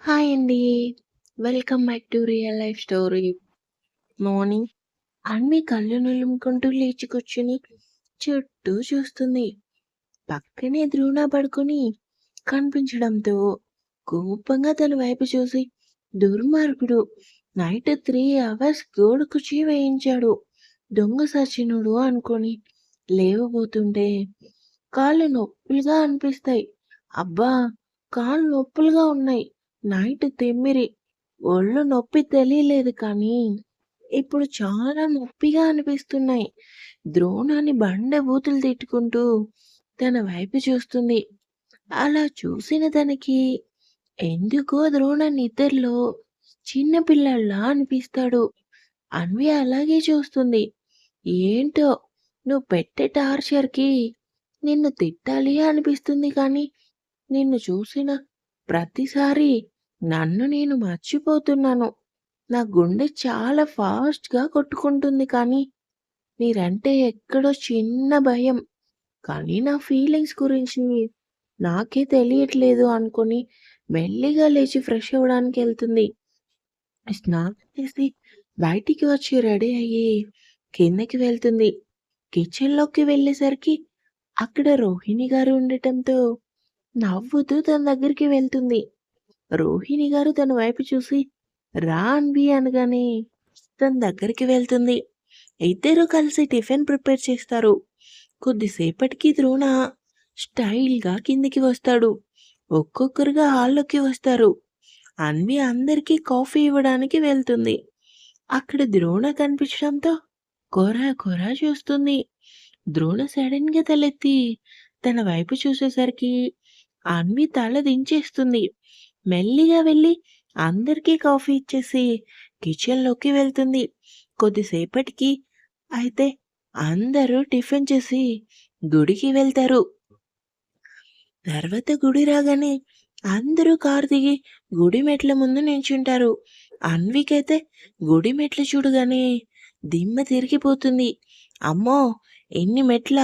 Hi అండి. Welcome back to real life story. Morning Anvi కళ్ళు నులుముకుంటూ లేచి కూర్చుని చుట్టూ చూస్తుంది. పక్కనే ద్రోణ పడుకొని కనిపించడంతో కోపంగా తన వైపు చూసి దుర్మార్గుడు నైట్ త్రీ అవర్స్ గోడ కుర్చీ వేయించాడు దొంగ సచినుడు అనుకొని లేవబోతుంటే కాళ్ళు నొప్పులుగా అనిపిస్తాయి అబ్బా కాళ్ళు నొప్పులుగా ఉన్నాయి నైట్ తిమ్మిరి ఒళ్ళు నొప్పి తెలియలేదు కానీ ఇప్పుడు చాలా నొప్పిగా అనిపిస్తున్నాయి. ద్రోణాన్ని బండ బూతులు తిట్టుకుంటూ తన వైపు చూస్తుంది. అలా చూసిన తనకి ఎందుకో ద్రోణ ఇద్దరిలో చిన్న పిల్లల్లా అనిపిస్తాడు. అన్వి అలాగే చూస్తుంది. ఏంటో నువ్వు పెట్టే టార్చర్కి నిన్ను తిట్టాలి అనిపిస్తుంది కానీ నిన్ను చూసిన ప్రతిసారి నన్ను నేను మర్చిపోతున్నాను. నా గుండె చాలా ఫాస్ట్గా కొట్టుకుంటుంది కానీ మీరంటే ఎక్కడో చిన్న భయం. కానీ నా ఫీలింగ్స్ గురించి నాకే తెలియట్లేదు అనుకొని మెల్లిగా లేచి ఫ్రెష్ అవ్వడానికి వెళ్తుంది. స్నానం చేసి బయటికి వచ్చి రెడీ అయ్యి కిందకి వెళ్తుంది. కిచెన్లోకి వెళ్ళేసరికి అక్కడ రోహిణి గారు ఉండటంతో నవ్వుతూ తన దగ్గరికి వెళ్తుంది. రోహిణి గారు తన వైపు చూసి రా అన్వి అనగానే తన దగ్గరికి వెళ్తుంది. ఇద్దరు కలిసి టిఫిన్ ప్రిపేర్ చేస్తారు. కొద్దిసేపటికి ద్రోణ స్టైల్గా కిందికి వస్తాడు. ఒక్కొక్కరుగా హాల్లోకి వస్తారు. అన్వి అందరికీ కాఫీ ఇవ్వడానికి వెళ్తుంది. అక్కడ ద్రోణ కనిపించడంతో కొర కొర చూస్తుంది. ద్రోణ సడన్గా తలెత్తి తన వైపు చూసేసరికి అన్వి తల దించేస్తుంది. మెల్లిగా వెళ్ళి అందరికీ కాఫీ ఇచ్చేసి కిచెన్లోకి వెళ్తుంది. కొద్దిసేపటికి అయితే అందరూ టిఫిన్ చేసి గుడికి వెళ్తారు. తర్వాత గుడి రాగానే అందరూ కారు దిగి గుడి మెట్ల ముందు నించుంటారు అన్వికైతే గుడి మెట్లు చూడగానే దిమ్మ తిరిగిపోతుంది. అమ్మో! ఎన్ని మెట్ల?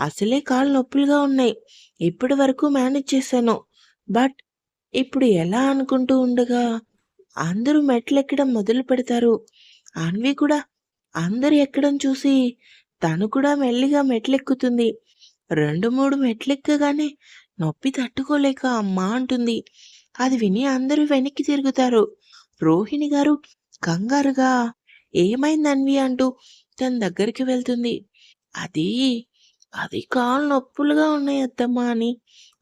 అసలే కాళ్ళు నొప్పులుగా ఉన్నాయి. ఇప్పటి వరకు మేనేజ్ చేశాను. బట్ ఇప్పుడు ఎలా అనుకుంటూ ఉండగా అందరూ మెట్లు ఎక్కడం మొదలు పెడతారు. అన్వి కూడా అందరు ఎక్కడం చూసి తను కూడా మెల్లిగా మెట్లెక్కుతుంది. రెండు మూడు మెట్లెక్కగానే నొప్పి తట్టుకోలేక అమ్మా అంటుంది. అది విని అందరూ వెనక్కి తిరుగుతారు. రోహిణి గారు కంగారుగా ఏమైంది అన్వి? అంటూ తన దగ్గరికి వెళ్తుంది. అది అది కాళ్ళు నొప్పులుగా ఉన్నాయి అత్తమ్మ అని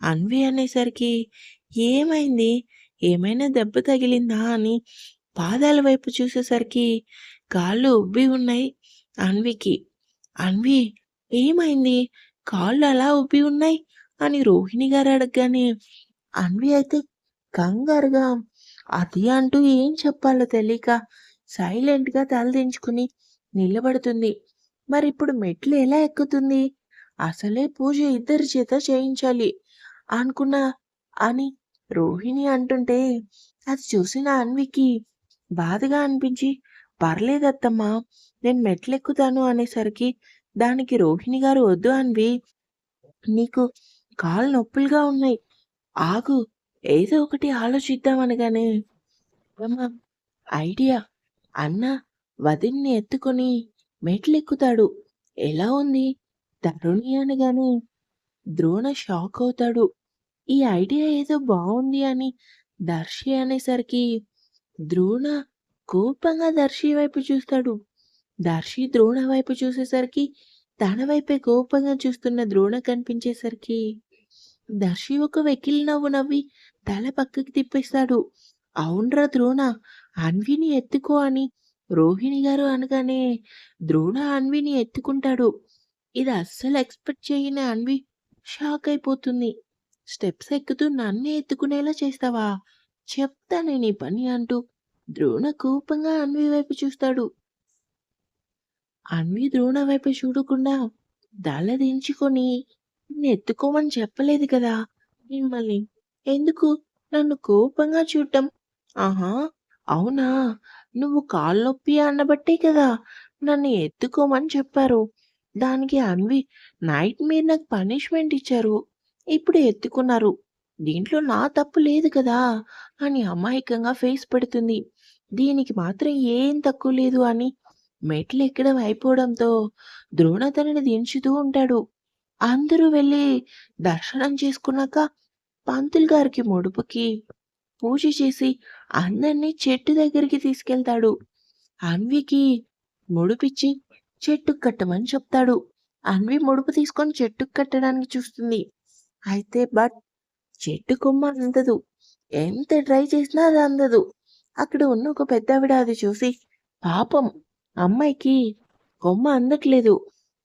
అన్వి అనేసరికి ఏమైంది? ఏమైనా దెబ్బ తగిలిందా? అని పాదాల వైపు చూసేసరికి కాళ్ళు ఉబ్బి ఉన్నాయి అన్వికి. అన్వి ఏమైంది? కాళ్ళు అలా ఉబ్బి ఉన్నాయి? అని రోహిణి గారు అడగగానే అన్వి అయితే కంగారుగా అది అంటూ ఏం చెప్పాలో తెలియక సైలెంట్గా తలదించుకుని నిలబడుతుంది. మరి ఇప్పుడు మెట్లు ఎలా ఎక్కుతుంది? అసలే పూజ ఇద్దరి చేత చేయించాలి. అనుకున్నా అని రోహిణి అంటుంటే అది చూసిన అన్వికి బాధగా అనిపించి పర్లేదత్తమ్మా నేను మెట్లెక్కుతాను అనేసరికి దానికి రోహిణి గారు వద్దు అన్వి నీకు కాళ్ళు నొప్పులుగా ఉన్నాయి. ఆగు ఏదో ఒకటి ఆలోచిద్దాం అనగానే అమ్మా ఐడియా. అన్న వదిన్ని ఎత్తుకొని మెట్లెక్కుతాడు. ఎలా ఉంది? తరుణి అనగానే ద్రోణ షాక్ అవుతాడు. ఈ ఐడియా ఏదో బాగుంది అని దర్శి అనేసరికి ద్రోణ కోపంగా దర్శి వైపు చూస్తాడు. దర్శి ద్రోణ వైపు చూసేసరికి తన వైపే కోపంగా చూస్తున్న ద్రోణ కనిపించేసరికి దర్శి ఒక వెకిలి నవ్వు నవ్వి తల పక్కకి తిప్పేస్తాడు. అవునరా ద్రోణ అన్విని ఎత్తుకో అని రోహిణి గారు అనగానే ద్రోణ అన్విని ఎత్తుకుంటాడు. ఇది అస్సలు ఎక్స్పెక్ట్ చేయని అన్వి. షాక్ అయిపోతుంది. స్టెప్స్ ఎక్కుతూ నన్నే ఎత్తుకునేలా చేస్తావా? చెప్తా నేను పని అంటూ ద్రోణ కోపంగా అన్వి వైపు చూస్తాడు. అన్వి ద్రోణ వైపు చూడకుండా దళ దించుకొని ఎత్తుకోమని చెప్పలేదు కదా? మిమ్మల్ని ఎందుకు? నన్ను కోపంగా చూడటం ఆహా! అవునా? నువ్వు కాళ్ళొప్పి అన్నబట్టే కదా నన్ను ఎత్తుకోమని చెప్పారు. దానికి అన్వి నైట్ మీరు నాకు పనిష్మెంట్ ఇచ్చారు. ఇప్పుడు ఎత్తుకున్నారు. దీంట్లో నా తప్పు లేదు కదా అని అమాయకంగా ఫేస్ పెడుతుంది. దీనికి మాత్రం ఏం తక్కువ లేదు అని మెట్లు ఎక్కడం అయిపోవడంతో ద్రోణ తనని దించుతూ ఉంటాడు. అందరూ వెళ్ళి దర్శనం చేసుకున్నాక పంతులు గారికి ముడుపుకి పూజ చేసి అందరినీ చెట్టు దగ్గరికి తీసుకెళ్తాడు. అన్వికి ముడుపిచ్చి చెట్టుకు కట్టమని చెప్తాడు. అన్వి ముడుపు తీసుకొని చెట్టుకు కట్టడానికి చూస్తుంది. అయితే బట్ చెట్టు కొమ్మ అందదు. ఎంత ట్రై చేసినా అది అందదు. అక్కడ ఉన్న ఒక పెద్దావిడ అది చూసి పాపం అమ్మాయికి కొమ్మ అందట్లేదు.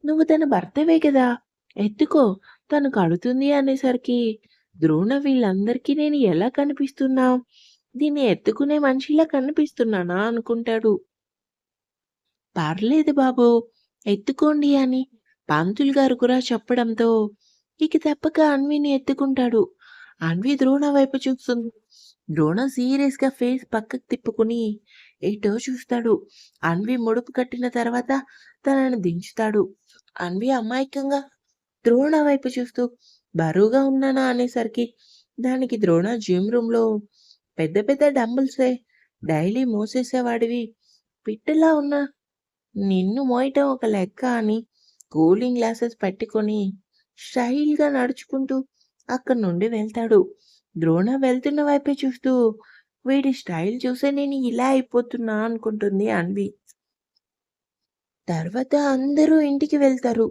నువ్వు తన భర్తవే కదా. ఎత్తుకో తను కడుతుంది అనేసరికి ద్రోణ వీళ్ళందరికీ నేను ఎలా కనిపిస్తున్నా? దీన్ని ఎత్తుకునే మనిషిలా కనిపిస్తున్నానా? అనుకుంటాడు. పర్లేదు బాబు ఎత్తుకోండి అని పంతులు గారు కూడా చెప్పడంతో ఇక తప్పక అన్విని ఎత్తుకుంటాడు. అన్వి ద్రోణ వైపు చూస్తుంది. ద్రోణ సీరియస్గా ఫేస్ పక్కకు తిప్పుకుని ఎటో చూస్తాడు. అన్వి ముడుపు కట్టిన తర్వాత తనను దించుతాడు. అన్వి అమాయకంగా ద్రోణ వైపు చూస్తూ బరువుగా ఉన్నానా అనేసరికి దానికి ద్రోణ జిమ్ రూమ్లో పెద్ద పెద్ద డంబుల్సే డైలీ మోసేసేవాడివి. పిట్టలా ఉన్న నిన్ను మోయటం ఒక లెక్క అని కూలింగ్ గ్లాసెస్ పెట్టుకొని స్టైల్గా నడుచుకుంటూ అక్కడి నుండి వెళ్తాడు. ద్రోణ వెళ్తున్న వైపే చూస్తూ వీడి స్టైల్ చూసే నేను ఇలా అయిపోతున్నా అనుకుంటుంది అన్వి. తర్వాత అందరూ ఇంటికి వెళ్తారు.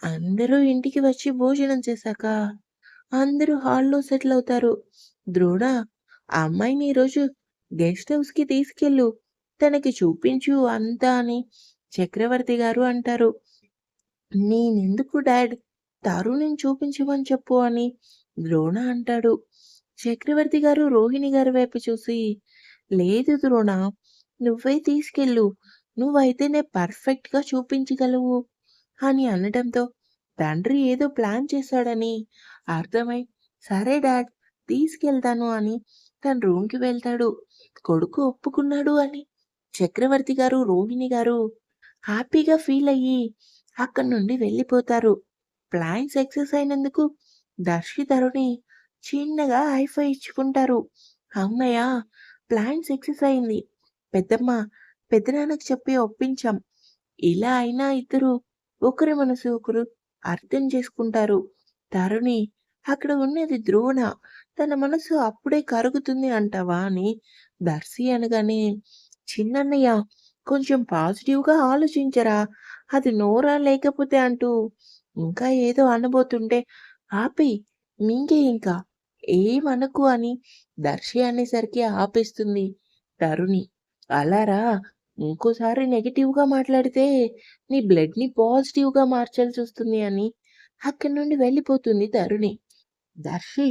అందరూ ఇంటికి వచ్చి భోజనం చేశాక అందరూ హాల్లో సెటిల్ అవుతారు. ద్రోణ ఆ అమ్మాయిని ఈరోజు గెస్ట్ హౌస్కి తీసుకెళ్ళు. తనకి చూపించు అంతా అని చక్రవర్తి గారు అంటారు. నేనెందుకు డాడ్? తరుణ్ని చూపించమని చెప్పు అని ద్రోణ అంటాడు. చక్రవర్తి గారు రోహిణి గారి వైపు చూసి లేదు ద్రోణ నువ్వే తీసుకెళ్ళు. నువ్వైతేనే పర్ఫెక్ట్గా చూపించగలవు అని అనడంతో తండ్రి ఏదో ప్లాన్ చేశాడని అర్థమై సరే డాడ్ తీసుకెళ్తాను అని తన రూమ్కి వెళ్తాడు. కొడుకు ఒప్పుకున్నాడు అని చక్రవర్తి గారు రోహిణి గారు హ్యాపీగా ఫీల్ అయ్యి అక్కడి నుండి వెళ్ళిపోతారు. ప్లాన్ సక్సెస్ అయినందుకు దర్శితరుని చిన్నగా హైఫై ఇచ్చుకుంటారు. అమ్మయ్య ప్లాన్ సక్సెస్ అయింది. పెద్దమ్మ పెద్దనాన్నకు చెప్పి ఒప్పించాం. ఇలా అయినా ఇద్దరు ఒకరి మనసు ఒకరు అర్థం చేసుకుంటారు. తరుణి అక్కడ ఉన్నది ద్రోణ. తన మనసు అప్పుడే కరుగుతుంది అంటావా అని దర్శి అనగానే చిన్నన్నయ్య కొంచెం పాజిటివ్గా ఆలోచించరా అది నోరా లేకపోతే అంటూ ఇంకా ఏదో అనబోతుంటే ఆపి మీకే ఇంకా ఏమనకు అని దర్శి అనేసరికి ఆపేస్తుంది తరుణి. అలారా ఇంకోసారి నెగిటివ్గా మాట్లాడితే నీ బ్లడ్ని పాజిటివ్గా మార్చాల్సి వస్తుంది అని అక్కడి నుండి వెళ్ళిపోతుంది తరుణి. దర్శి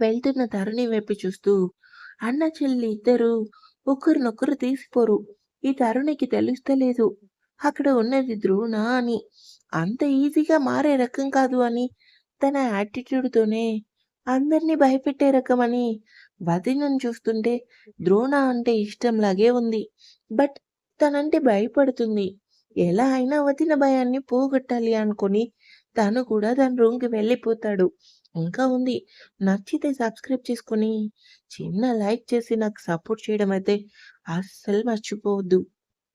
వెళ్తున్న తరుణి వైపు చూస్తూ అన్న చెల్లి ఇద్దరు ఒకరినొకరు తీసిపోరు. ఈ తరుణికి తెలుస్తలేదు. అక్కడ ఉన్నది ద్రోణ అని. అంత ఈజీగా మారే రకం కాదు అని. తన యాటిట్యూడ్తోనే అందరినీ భయపెట్టే రకం అని. వదినను చూస్తుంటే ద్రోణ అంటే ఇష్టంలాగే ఉంది. బట్ తనంటే భయపడుతుంది. ఎలా అయినా వదిన భయాన్ని పోగొట్టాలి అనుకొని తను కూడా తన రూమ్కి వెళ్ళిపోతాడు. ఇంకా ఉంది. నచ్చితే సబ్స్క్రైబ్ చేసుకొని చిన్న లైక్ చేసి నాకు సపోర్ట్ చేయడం అయితే అస్సలు మర్చిపోవద్దు.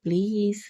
ప్లీజ్.